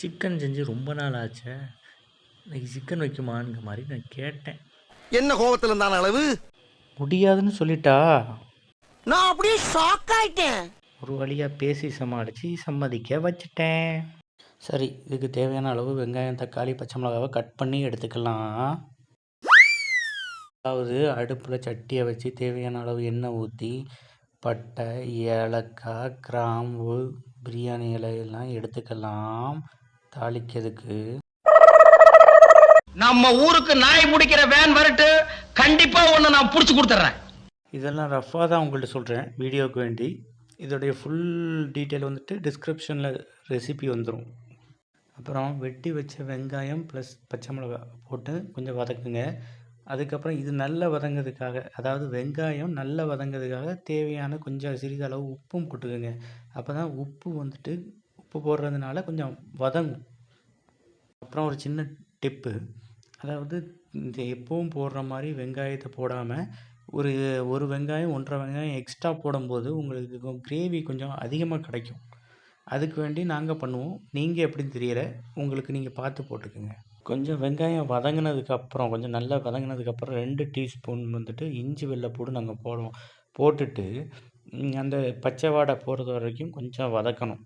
Chicken செஞ்சு ரொம்ப நாள் ஆச்சே இன்னைக்கு சிக்கன் வைக்குமாங்கிற மாதிரி நான் கேட்டேன். என்ன கோபத்துல இருந்தான அளவு? முடியாதுன்னு சொல்லிட்டா? நான் அப்படியே ஷாக் ஆயிட்டேன். ஒரு வழியாக பேசி சமாளித்து சம்மதிக்க வச்சுட்டேன். சரி இதுக்கு தேவையான அளவு வெங்காயம் தக்காளி பச்சை மிளகாவை கட் பண்ணி எடுத்துக்கலாம். அதாவது அடுப்பில் சட்டியை வச்சு தேவையான அளவு எண்ணெய் ஊற்றி பட்டை ஏலக்காய் கிராம்பு பிரியாணி இலையெல்லாம் எடுத்துக்கலாம். தாளிக்கிறதுக்கு? நம்ம ஊருக்கு நாய் பிடிக்கிற வேன் வரட்டு கண்டிப்பா ஒண்ணு நான் புடிச்சு கொடுத்துறேன் இதெல்லாம் ரஃபாக தான் உங்கள்கிட்ட சொல்கிறேன் வீடியோவுக்கு வேண்டி. இதோடைய ஃபுல் டீட்டெயில் வந்துட்டு டிஸ்கிரிப்ஷனில் ரெசிபி வந்துடும் அப்புறம் வெட்டி வச்ச வெங்காயம் ப்ளஸ் பச்சை மிளகா போட்டு கொஞ்சம் வதக்குங்க. அதுக்கப்புறம் இது நல்ல வதங்கிறதுக்காக அதாவது வெங்காயம் நல்ல வதங்கிறதுக்காக தேவையான கொஞ்சம் சிறிதளவு உப்பும் போட்டுக்கோங்க. அப்போ தான் உப்பு வந்துட்டு உப்பு போடுறதுனால கொஞ்சம் வதங்கும். அப்புறம் ஒரு சின்ன டிப்பு அதாவது இந்த எப்பவும் போடுற மாதிரி வெங்காயத்தை போடாமல் ஒரு ஒரு வெங்காயம் ஒன்றரை வெங்காயம் எக்ஸ்ட்ரா போடும்போது உங்களுக்கு கிரேவி கொஞ்சம் அதிகமாக கிடைக்கும். அதுக்கு வேண்டி நாங்கள் பண்ணுவோம். நீங்கள் எப்படின்னு தெரியல. உங்களுக்கு நீங்கள் பார்த்து போட்டுக்கோங்க. கொஞ்சம் வெங்காயம் வதங்கினதுக்கப்புறம் கொஞ்சம் நல்லா வதங்கினதுக்கப்புறம் ரெண்டு டீஸ்பூன் வந்துட்டு இஞ்சி வெள்ளைப்பூடு நாங்கள் போடுவோம். போட்டுட்டு அந்த பச்சை வாடை போகிறது வரைக்கும் கொஞ்சம் வதக்கணும்.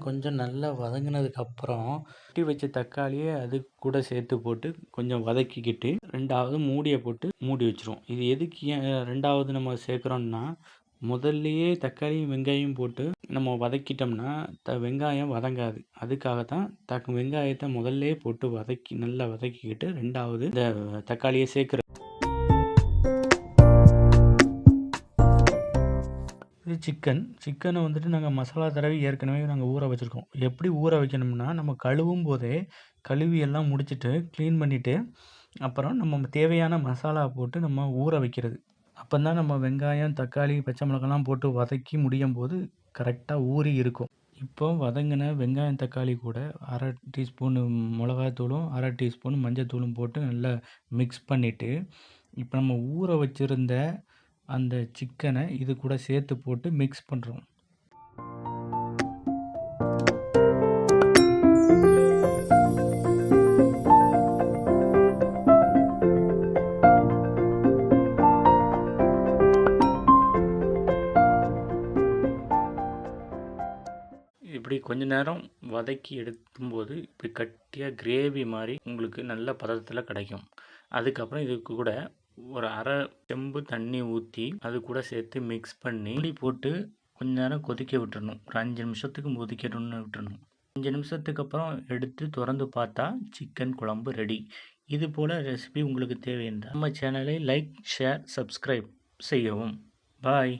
வெங்காயம் கொஞ்சம் நல்லா வதங்கினதுக்கப்புறம் வெட்டி வச்ச தக்காளியை அது கூட சேர்த்து போட்டு கொஞ்சம் வதக்கிக்கிட்டு ரெண்டாவது மூடியை போட்டு மூடி வச்சுருவோம். இது எதுக்கு ஏன் ரெண்டாவது நம்ம சேர்க்குறோம்னா முதல்லையே தக்காளியும் வெங்காயம் போட்டு நம்ம வதக்கிட்டோம்னா த வெங்காயம் வதங்காது. அதுக்காக தான் தக் வெங்காயத்தை முதல்லே போட்டு வதக்கி நல்லா வதக்கிக்கிட்டு ரெண்டாவது இந்த தக்காளியை சேர்க்குற சிக்கன் சிக்கனை வந்துட்டு நாங்கள் மசாலா தடவி ஏற்கனவே நாங்கள் ஊற வச்சுருக்கோம். எப்படி ஊற வைக்கணும்னா நம்ம கழுவும் போதே கழுவி எல்லாம் முடிச்சுட்டு க்ளீன் பண்ணிவிட்டு அப்புறம் நம்ம தேவையான மசாலா போட்டு நம்ம ஊற வைக்கிறது. அப்போ தான் நம்ம வெங்காயம் தக்காளி பச்சை மிளகாலாம் போட்டு வதக்கி முடியும் போது கரெக்டாக ஊறி இருக்கும். இப்போ வதங்கின வெங்காயம் தக்காளி கூட அரை டீஸ்பூன் மிளகாத்தூளும் அரை டீஸ்பூன் மஞ்சத்தூளும் போட்டு நல்லா மிக்ஸ் பண்ணிவிட்டு இப்போ நம்ம ஊற வச்சுருந்த அந்த சிக்கனை இது கூட சேர்த்து போட்டு மிக்ஸ் பண்ணுறோம் இப்படி கொஞ்ச நேரம் வதக்கி எடுக்கும்போது இப்படி கட்டியாக கிரேவி மாதிரி உங்களுக்கு நல்ல பதத்தில் கிடைக்கும். அதுக்கப்புறம் இதுக்கு கூட ஒரு அரை செம்பு தண்ணி ஊற்றி அது கூட சேர்த்து மிக்ஸ் பண்ணி புளி போட்டு கொஞ்ச நேரம் கொதிக்க விட்டுறணும். ஒரு அஞ்சு நிமிஷத்துக்கு கொதிக்கணும்னு விட்டுறணும். அஞ்சு நிமிஷத்துக்கு அப்புறம் எடுத்து திறந்து பார்த்தா சிக்கன் குழம்பு ரெடி இது போல் ரெசிபி உங்களுக்கு தேவையிருந்தால் நம்ம சேனலை லைக் ஷேர் சப்ஸ்கிரைப் செய்யவும். பாய்